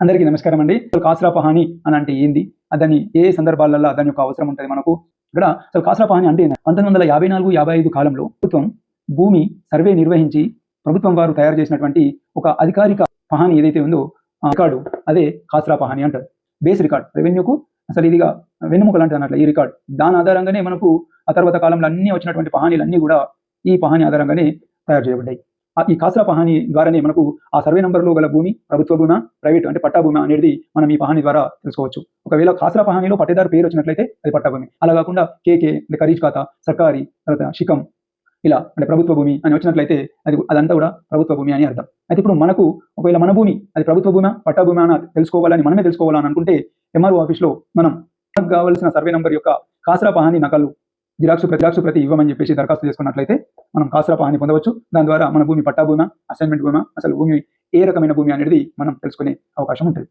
అందరికీ నమస్కారం అండి అసలు కాసరా పహాని అని అంటే ఏంది? అదని ఏ సందర్భాలలో దాని యొక్క అవసరం ఉంటుంది మనకు? ఇక్కడ అసలు కాసరా పహాని అంటే ఏంది? పంతొమ్మిది వందల యాభై నాలుగు యాభై ఐదు కాలంలో ప్రభుత్వం భూమి సర్వే నిర్వహించి ప్రభుత్వం వారు తయారు చేసినటువంటి ఒక అధికారిక పహాని ఏదైతే ఉందో ఆ రికార్డు అదే కాసరా పహాని అంటారు. బేస్ రికార్డ్ రెవెన్యూకు అసలు ఇదిగా వెన్నుముక లాంటిది అన్నట్లు ఈ రికార్డ్. దాని ఆధారంగానే మనకు ఆ తర్వాత కాలంలో అన్ని వచ్చినటువంటి పహానీలు అన్నీ కూడా ఈ పహాని ఆధారంగానే తయారు చేయబడ్డాయి. ఈ కాసుల పహాని ద్వారానే మనకు ఆ సర్వే నంబర్లో గల భూమి ప్రభుత్వ భూమా ప్రైవేట్ అంటే పట్టా భూమి అనేది మనం ఈ పహాని ద్వారా తెలుసుకోవచ్చు. ఒకవేళ కాసరా పహానిలో పట్టేదారు పేరు వచ్చినట్లయితే అది పట్టా భూమి. అలా కాకుండా కేకే అంటే ఖరీజ్ ఖాతా సర్కారీ తర్వాత షికం ఇలా అంటే ప్రభుత్వ భూమి అని వచ్చినట్లయితే అది అదంతా కూడా ప్రభుత్వ భూమి అని అర్థం. అయితే ఇప్పుడు మనకు ఒకవేళ మన భూమి అది ప్రభుత్వ భూమా పట్టా భూమి అని తెలుసుకోవాలని మనమే తెలుసుకోవాలని అనుకుంటే ఎంఆర్ఓ ఆఫీస్లో మనం మనకు కావాల్సిన సర్వే నంబర్ యొక్క కాసరా పహాని నకలు జిరాక్సు ప్రతి ప్రతి ఇవ్వమని చెప్పేసి దరఖాస్తు చేసుకున్నట్లయితే మనం కాసరా పహాని పొందవచ్చు. దాని ద్వారా మన భూమి పట్టా భూమా అసైన్మెంట్ భూమా అసలు భూమి ఏ రకమైన భూమి అనేది మనం తెలుసుకునే అవకాశం ఉంటుంది.